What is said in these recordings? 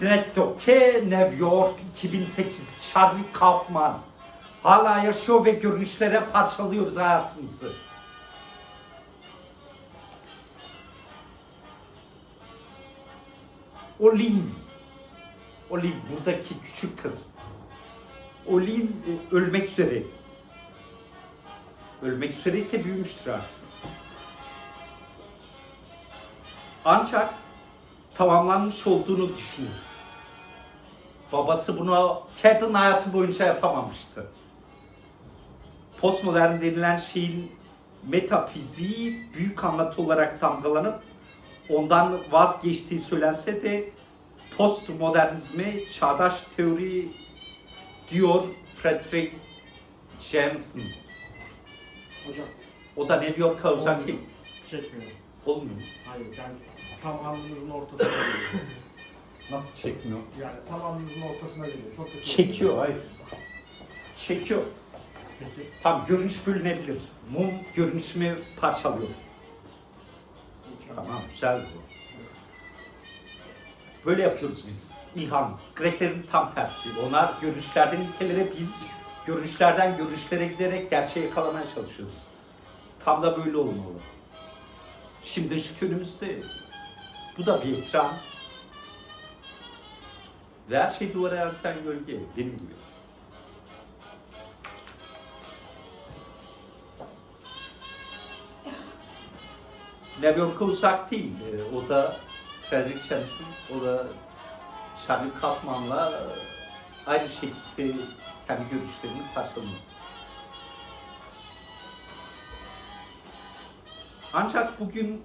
Synecdoche, New York 2008 Charlie Kaufman. Hala yaşıyor ve görünüşlere parçalıyoruz hayatımızı. Olive. Olive buradaki küçük kız. Olive e, ölmek üzere. Ölmek üzere ise büyümüştür artık. Ancak tamamlanmış olduğunu düşünür. Babası bunu Cad'ın hayatı boyunca yapamamıştı. Postmodern denilen şeyin metafiziği büyük anlatı olarak damgalanıp ondan vazgeçtiği söylense de postmodernizme çağdaş teori diyor Frederick Jameson. Hocam O da New York'a uzak değil. çekmiyorum. Olmuyor mu? Hayır ben tam alnınızın ortasına geliyor. Nasıl çekmiyor? Yani tam alnınızın ortasına geliyor. Çok kötü. Çekiyor, hayır. Çekiyor. Peki. Tam görünüş bölünebilir. Mum görünüşümü parçalıyor. Tamam, güzel bu. Böyle yapıyoruz biz. İlham. Greklerin tam tersi. Onlar görünüşlerden ilkelere biz görünüşlerden görünüşlere giderek gerçeği yakalamaya çalışıyoruz. Tam da böyle olmalı. Şimdi ışık önümüzde. Bu da bir ekran. Ve her şey duvara yansıyan gölge. Benim gibi. New York'a uzak değil. Ee, o da Frederick Jameson, o da Charlie Kaufman'la aynı şekilde kendi görüşlerini parçalıyor. Ancak bugün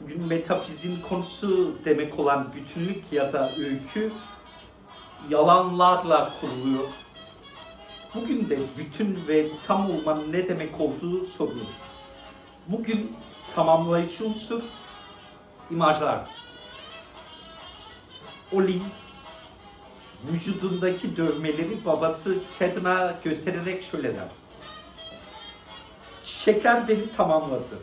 bugün metafizin konusu demek olan bütünlük ya da öykü yalanlarla kuruluyor. Bugün de bütün ve tam olmanın ne demek olduğu sorulur. Bugün tamamlayıcı unsur imajlardır. Olive vücudundaki dövmeleri babası Cadden'a göstererek şöyle der. Çiçekler beni tamamladı.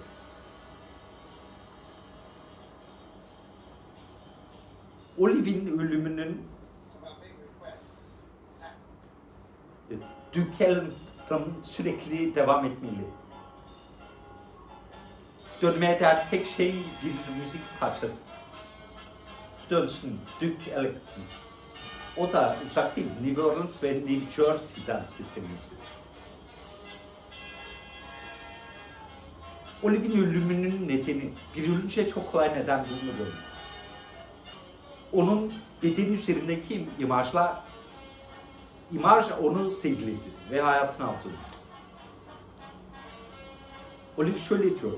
Olive'in ölümünün Duke sürekli devam etmeli. Dönmeye değer tek şey bir müzik parçası. Dönsün Duke Ellington. O da uzak değil. New Orleans ve New Jersey'den sesleniyor. Olive'in ölümünün nedeni, bir ölünce çok kolay neden bulunur. Onun bedeni üzerindeki imajlar İmaj onu sevgiledi ve hayatını aldı. Olive şöyle diyor.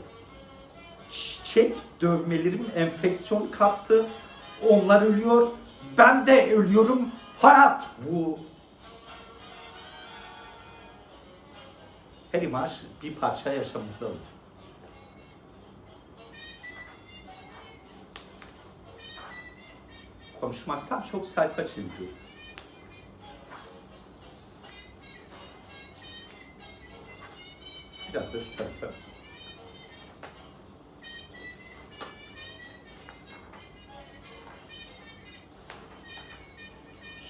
Çiçek dövmelerim enfeksiyon kaptı. Onlar ölüyor. Ben de ölüyorum. Hayat bu. Her imaj bir parça yaşamımızı alır. Konuşmaktan çok sayfa çiziyor. Biraz da şu tarafa.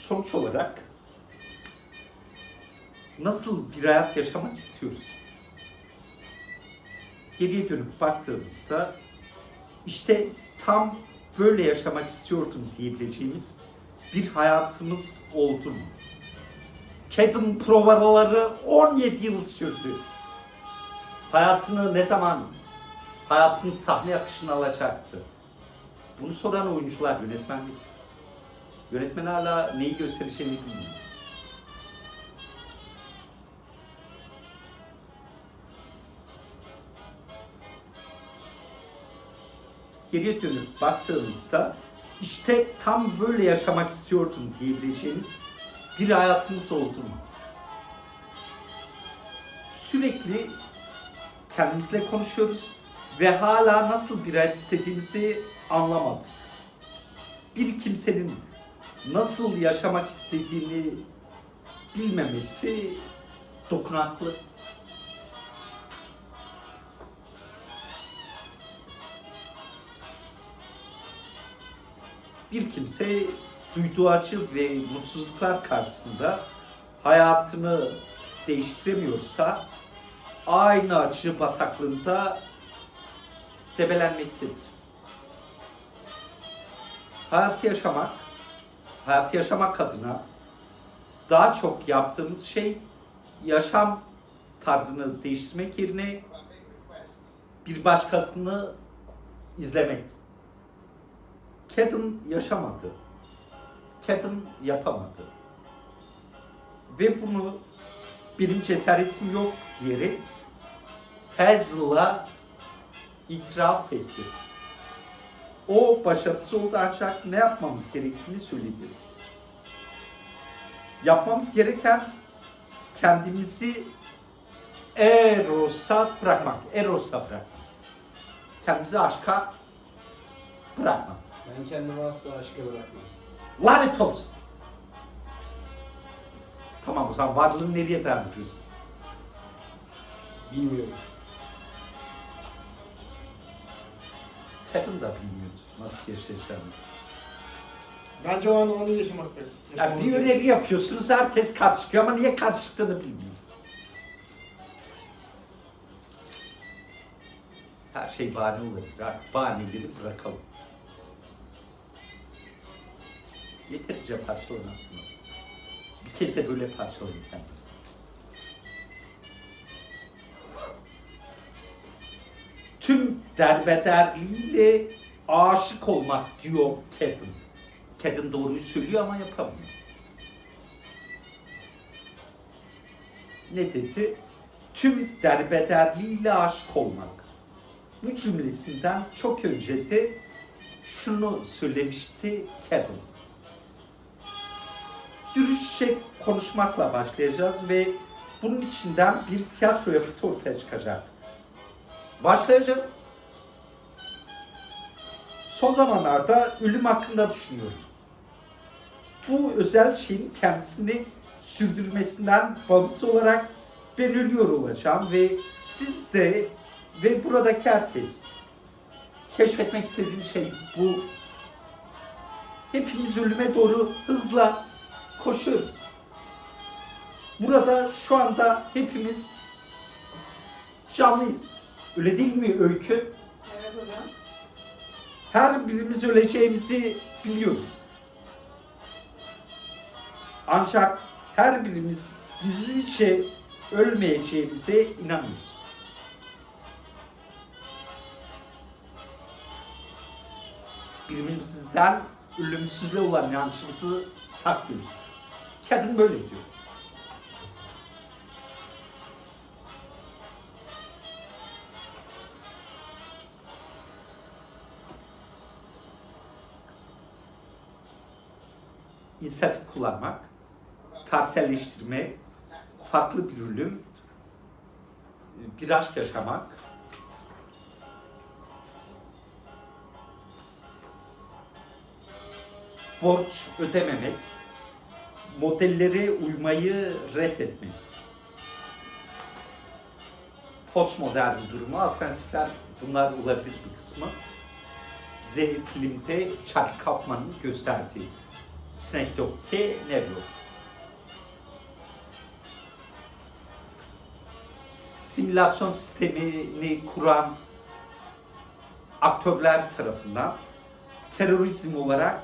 Sonuç olarak nasıl bir hayat yaşamak istiyoruz? Geriye dönüp baktığımızda işte tam böyle yaşamak istiyordum diyebileceğimiz bir hayatımız oldu mu? Cadden provaları 17 yıl sürdü hayatını ne zaman hayatın sahne akışını alacaktı? Bunu soran oyuncular yönetmen değil. Yönetmen hala neyi göstereceğini bilmiyor. Geriye dönüp baktığımızda işte tam böyle yaşamak istiyordum diyebileceğimiz bir hayatımız oldu mu? Sürekli kendimizle konuşuyoruz ve hala nasıl bir hayat istediğimizi anlamadık. Bir kimsenin nasıl yaşamak istediğini bilmemesi dokunaklı. Bir kimse duyduğu acı ve mutsuzluklar karşısında hayatını değiştiremiyorsa aynı acı bataklığında debelenmektedir. Hayatı yaşamak, hayatı yaşamak adına daha çok yaptığımız şey yaşam tarzını değiştirmek yerine bir başkasını izlemek. Kadın yaşamadı. Kadın yapamadı. Ve bunu benim cesaretim yok diyerek Hazel'a itiraf etti. O başarısız oldu ancak ne yapmamız gerektiğini söyledi. Yapmamız gereken kendimizi Eros'a bırakmak. Eros'a bırakmak. Kendimizi aşka bırakmak. Ben kendimi asla aşka bırakmam. Lanet olsun. Tamam o zaman varlığını nereye dayandırıyorsun? Bilmiyorum. Kadın da bilmiyor nasıl yaşayacağını. Bence o an onu yaşamakta. Yani bir öneri yapıyorsunuz herkes karşı çıkıyor ama niye karşı çıktığını bilmiyor. Her şey bahane olabilir. Artık bahaneleri bırakalım. Yeterince parçalanırsınız. Bir kez de böyle parçalayın kendinizi. Tüm derbederliğiyle aşık olmak diyor Kadın. Kadın doğruyu söylüyor ama yapamıyor. Ne dedi? Tüm derbederliğiyle aşık olmak. Bu cümlesinden çok önce de şunu söylemişti Kadın. Dürüstçe konuşmakla başlayacağız ve bunun içinden bir tiyatro yapıtı ortaya çıkacak. Başlayacak. Son zamanlarda ölüm hakkında düşünüyorum. Bu özel şeyin kendisini sürdürmesinden bağımsız olarak ben ölüyor olacağım ve siz de ve buradaki herkes keşfetmek istediğim şey bu. Hepimiz ölüme doğru hızla koşuyoruz. Burada şu anda hepimiz canlıyız. Öyle değil mi öykü? Evet hocam. Her birimiz öleceğimizi biliyoruz. Ancak her birimiz gizlice ölmeyeceğimize inanıyoruz. Birbirimizden ölümsüzlüğe olan inancımızı saklıyoruz. Kadın böyle diyor. İnisiyatif kullanmak, tarselleştirme, farklı bir ölüm, bir aşk yaşamak, borç ödememek, modellere uymayı reddetmek. Postmodern durumu, alternatifler bunlar olabilir bir kısmı. Bize filmde Charlie Kaufman'ın gösterdiği Synecdoche Nebro. Simülasyon sistemini kuran aktörler tarafından terörizm olarak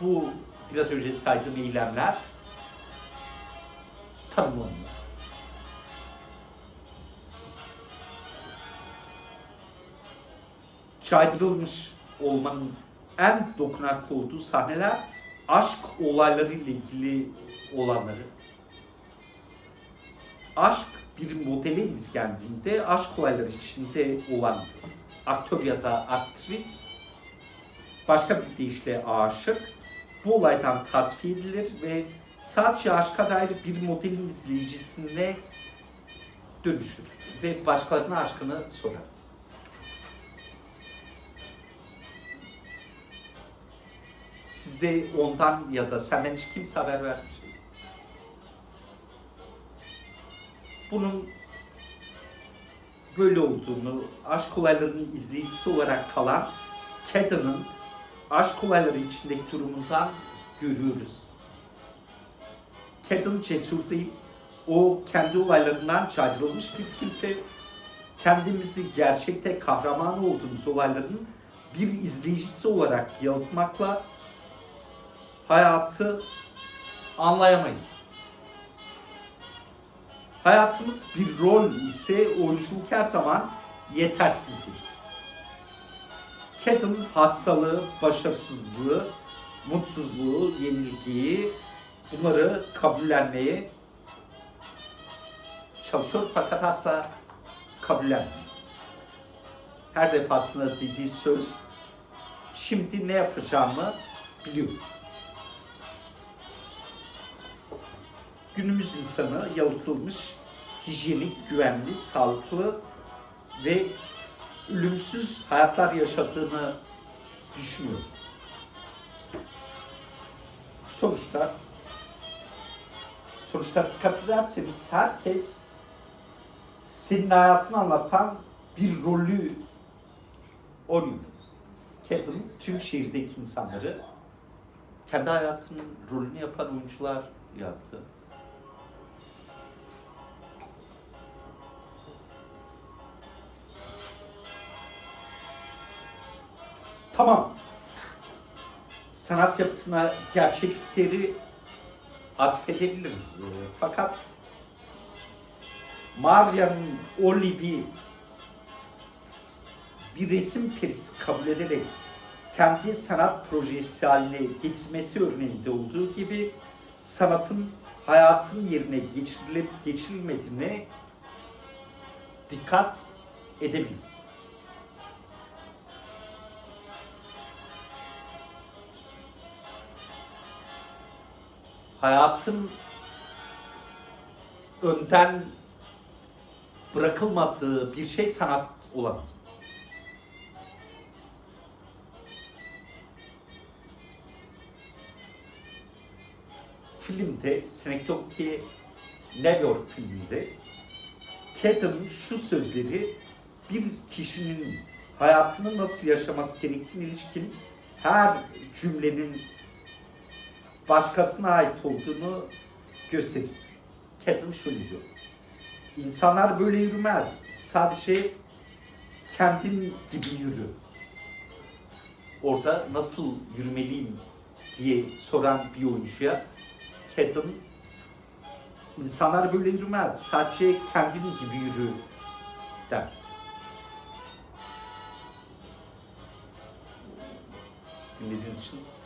bu biraz önce saydığım eylemler tanımlanıyor. Caydırılmış olmanın en dokunaklı olduğu sahneler aşk olaylarıyla ilgili olanları. Aşk bir modele indirgendiğinde aşk olayları içinde olan aktör ya da aktris başka bir deyişle aşık bu olaydan tasfiye edilir ve sadece aşka dair bir modelin izleyicisine dönüşür ve başkalarına aşkını sorar. Size ondan ya da senden hiç kimse haber vermiş. bunun böyle olduğunu, aşk olaylarının izleyicisi olarak kalan Cadden'ın aşk olayları içindeki durumundan görüyoruz. Cadden cesur değil, o kendi olaylarından caydırılmış bir kimse. Kendimizi gerçekte kahraman olduğumuz olayların bir izleyicisi olarak yalıtmakla hayatı anlayamayız. Hayatımız bir rol ise oyunculuk her zaman yetersizdir. Cadden hastalığı, başarısızlığı, mutsuzluğu, yenilgiyi bunları kabullenmeye çalışıyor fakat asla kabullenmiyor. Her defasında dediği söz şimdi ne yapacağımı biliyorum. Günümüz insanı yalıtılmış, hijyenik, güvenli, sağlıklı ve ölümsüz hayatlar yaşadığını düşünüyorum. Sonuçta sonuçta dikkat ederseniz herkes senin hayatını anlatan bir rolü oynuyor. Cattle tüm şehirdeki insanları kendi hayatının rolünü yapan oyuncular yaptı. Tamam. Sanat yapıtına gerçeklikleri atfedebiliriz. Fakat Maria'nın Olive'i bir resim perisi kabul ederek kendi sanat projesi haline getirmesi örneğinde olduğu gibi sanatın hayatın yerine geçirilip geçirilmediğine dikkat edebiliriz. Hayatın önden bırakılmadığı bir şey sanat olamaz. Filmde, Synecdoche New York filminde Cadden'ın şu sözleri bir kişinin hayatını nasıl yaşaması gerektiğine ilişkin her cümlenin başkasına ait olduğunu gösterir. Cadden şöyle diyor. İnsanlar böyle yürümez. Sadece kendin gibi yürü. Orada nasıl yürümeliyim diye soran bir oyuncuya Cadden insanlar böyle yürümez. Sadece kendin gibi yürü der. Dinlediğiniz için.